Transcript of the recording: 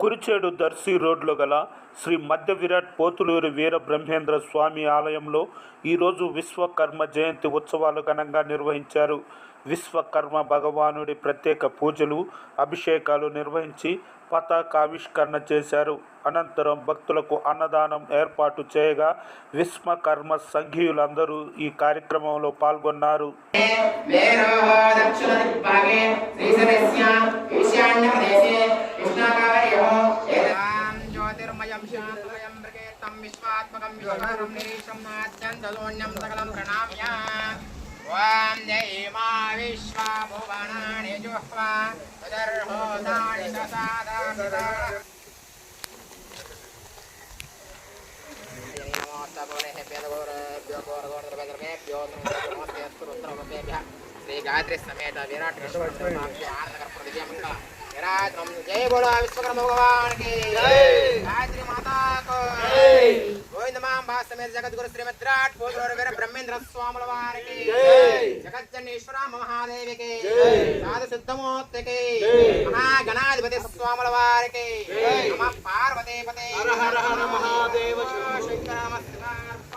కురిచేడు దర్శి రోడ్లో గల శ్రీ మధ్య విరాట్ పోతులూరి వీర బ్రహ్మేంద్ర స్వామి ఆలయంలో ఈరోజు విశ్వకర్మ జయంతి ఉత్సవాలు ఘనంగా నిర్వహించారు. విశ్వకర్మ భగవానుడి ప్రత్యేక పూజలు అభిషేకాలు నిర్వహించి పతాకావిష్కరణ చేశారు. అనంతరం భక్తులకు అన్నదానం ఏర్పాటు చేయగా విశ్వకర్మ సంఘీయులందరూ ఈ కార్యక్రమంలో పాల్గొన్నారు. शान्तमयं मृगेत्तं विश्वात्मकं विश्वकर्म निरीशमाद्यं दलोऽन्यं सकलं प्रणाम्या ॐ दैमा विश्वाभुवनानि जुह्वा तदर्होदानि सदादाभ्यः श्रीगायत्री समेत विराट विराट जय बोलो विश्वकर्म भगवान की సమేత జగద్గురు శ్రీమద్ విరాట్ పోతులూరు వీర బ్రహ్మేంద్ర స్వాముల వారికి జగజ్జనీశ్వర మహాదేవికి సాధు సిద్ధమూర్తికి మహాగణాధిపతి స్వాముల వారికి నమ పార్వతీపతే మహాదేవ శంకర నమస్కారం